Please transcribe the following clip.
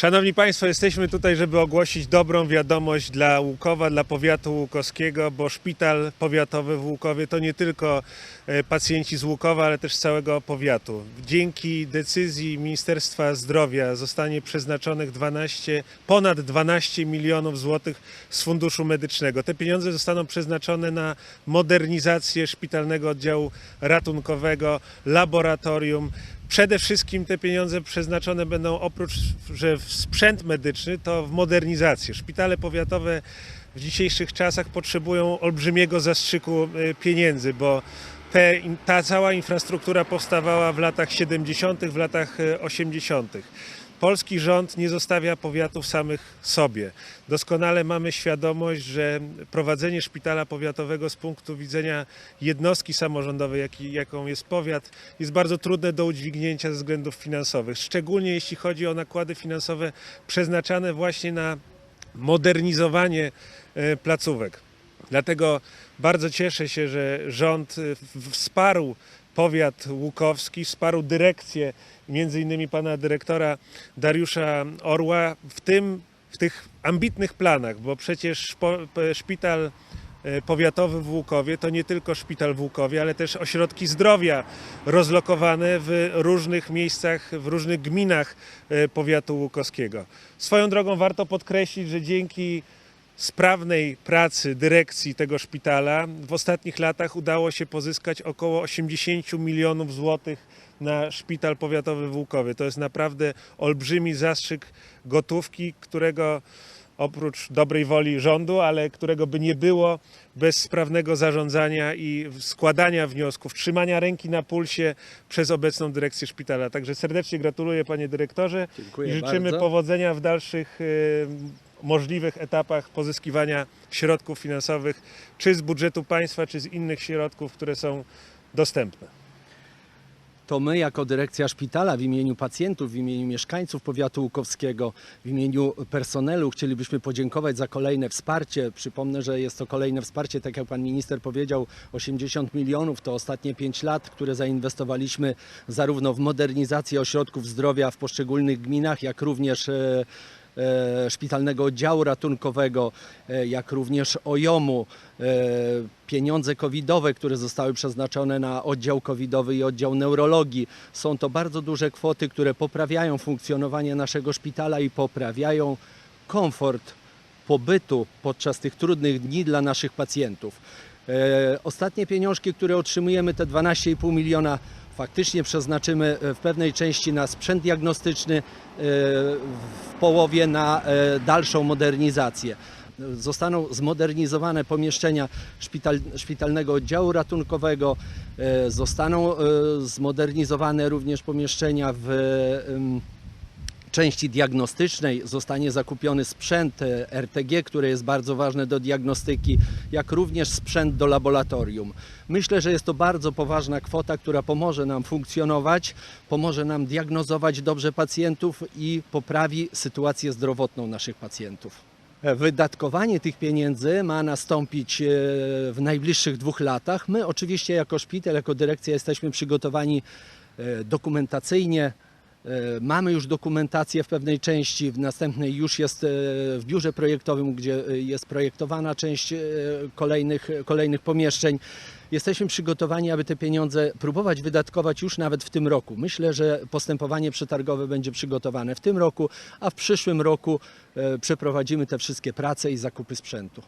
Szanowni Państwo, jesteśmy tutaj, żeby ogłosić dobrą wiadomość dla Łukowa, dla powiatu łukowskiego, bo szpital powiatowy w Łukowie to nie tylko e, pacjenci z Łukowa, ale też z całego powiatu. Dzięki decyzji Ministerstwa Zdrowia zostanie przeznaczonych 12, ponad 12 milionów złotych z Funduszu Medycznego. Te pieniądze zostaną przeznaczone na modernizację szpitalnego oddziału ratunkowego, laboratorium, Przede wszystkim te pieniądze przeznaczone będą oprócz, że w sprzęt medyczny, to w modernizację. Szpitale powiatowe w dzisiejszych czasach potrzebują olbrzymiego zastrzyku y, pieniędzy, bo te, ta cała infrastruktura powstawała w latach 70., w latach y, 80. Polski rząd nie zostawia powiatów samych sobie. Doskonale mamy świadomość, że prowadzenie szpitala powiatowego z punktu widzenia jednostki samorządowej, jaki, jaką jest powiat, jest bardzo trudne do udźwignięcia ze względów finansowych. Szczególnie jeśli chodzi o nakłady finansowe przeznaczane właśnie na modernizowanie e, placówek. Dlatego bardzo cieszę się, że rząd w- wsparł powiat łukowski, wsparł dyrekcję, między innymi pana dyrektora Dariusza Orła w tym, w tych ambitnych planach, bo przecież szpital e, powiatowy w Łukowie to nie tylko szpital w Łukowie, ale też ośrodki zdrowia rozlokowane w różnych miejscach, w różnych gminach e, powiatu łukowskiego. Swoją drogą warto podkreślić, że dzięki sprawnej pracy dyrekcji tego szpitala w ostatnich latach udało się pozyskać około 80 milionów złotych na szpital powiatowy w Łukowie. To jest naprawdę olbrzymi zastrzyk gotówki, którego oprócz dobrej woli rządu, ale którego by nie było bez sprawnego zarządzania i składania wniosków, trzymania ręki na pulsie przez obecną dyrekcję szpitala. Także serdecznie gratuluję panie dyrektorze Dziękuję i życzymy bardzo. powodzenia w dalszych e, możliwych etapach pozyskiwania środków finansowych, czy z budżetu państwa, czy z innych środków, które są dostępne. To my jako dyrekcja szpitala w imieniu pacjentów, w imieniu mieszkańców powiatu łukowskiego, w imieniu personelu chcielibyśmy podziękować za kolejne wsparcie. Przypomnę, że jest to kolejne wsparcie, tak jak pan minister powiedział, 80 milionów to ostatnie 5 lat, które zainwestowaliśmy zarówno w modernizację ośrodków zdrowia w poszczególnych gminach, jak również e, szpitalnego oddziału ratunkowego, e, jak również OJOM-u, e, pieniądze covidowe, które zostały przeznaczone na oddział covidowy i oddział neurologii. Są to bardzo duże kwoty, które poprawiają funkcjonowanie naszego szpitala i poprawiają komfort pobytu podczas tych trudnych dni dla naszych pacjentów. E, Ostatnie pieniążki, które otrzymujemy, te 12,5 miliona, faktycznie przeznaczymy e, w pewnej części na sprzęt diagnostyczny, e, w połowie na e, dalszą modernizację. Zostaną zmodernizowane pomieszczenia szpital, szpitalnego oddziału ratunkowego, zostaną zmodernizowane również pomieszczenia w części diagnostycznej zostanie zakupiony sprzęt e, RTG, który jest bardzo ważny do diagnostyki, jak również sprzęt do laboratorium. Myślę, że jest to bardzo poważna kwota, która pomoże nam funkcjonować, pomoże nam diagnozować dobrze pacjentów i poprawi sytuację zdrowotną naszych pacjentów. E, Wydatkowanie tych pieniędzy ma nastąpić e, w najbliższych dwóch latach. My oczywiście jako szpital, jako dyrekcja jesteśmy przygotowani dokumentacyjnie, Mamy już dokumentację w pewnej części, w następnej już jest e, w biurze projektowym, gdzie e, jest projektowana część e, kolejnych, kolejnych pomieszczeń. Jesteśmy przygotowani, aby te pieniądze próbować wydatkować już nawet w tym roku. Myślę, że postępowanie przetargowe będzie przygotowane w tym roku, a w przyszłym roku e, przeprowadzimy te wszystkie prace i zakupy sprzętu.